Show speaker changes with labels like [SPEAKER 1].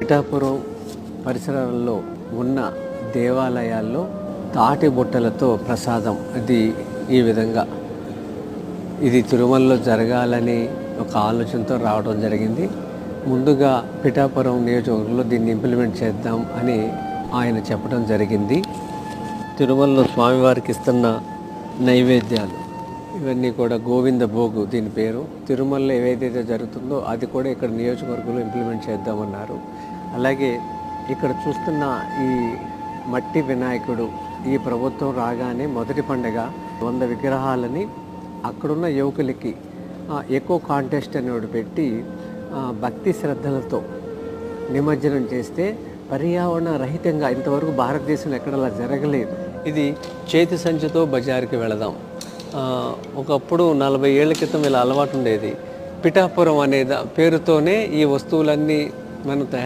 [SPEAKER 1] పిఠాపురం పరిసరాల్లో ఉన్న దేవాలయాల్లో తాటి బుట్టలతో ప్రసాదం. అది ఈ విధంగా. ఇది తిరుమలలో జరగాలని ఒక ఆలోచనతో రావడం జరిగింది. ముందుగా పిఠాపురం నియోజకవర్గంలో దీన్ని ఇంప్లిమెంట్ చేద్దాం అని ఆయన చెప్పడం జరిగింది. తిరుమలలో స్వామివారికి ఇస్తున్న నైవేద్యాలు. ఇవన్నీ కూడా గోవింద భోగు దీని పేరు. తిరుమలలో ఏదైతే జరుగుతుందో అది కూడా ఇక్కడ నియోజకవర్గంలో ఇంప్లిమెంట్ చేద్దామన్నారు. అలాగే ఇక్కడ చూస్తున్న ఈ మట్టి వినాయకుడు ఈ ప్రభుత్వం రాగానే మొదటి పండగ వంద విగ్రహాలని అక్కడున్న యువకులకి ఎక్కువ కాంటెస్ట్ అనేవాడు పెట్టి భక్తి శ్రద్ధలతో నిమజ్జనం చేస్తే పర్యావరణ రహితంగా ఇంతవరకు భారతదేశంలో ఎక్కడ అలా జరగలేదు. ఇది చేతి సంచితో బజారుకి వెళదాం. ఒకప్పుడు నలభై ఏళ్ళ క్రితం ఇలా అలవాటు ఉండేది. పిఠాపురం అనే పేరుతోనే ఈ వస్తువులన్నీ మనం తయారు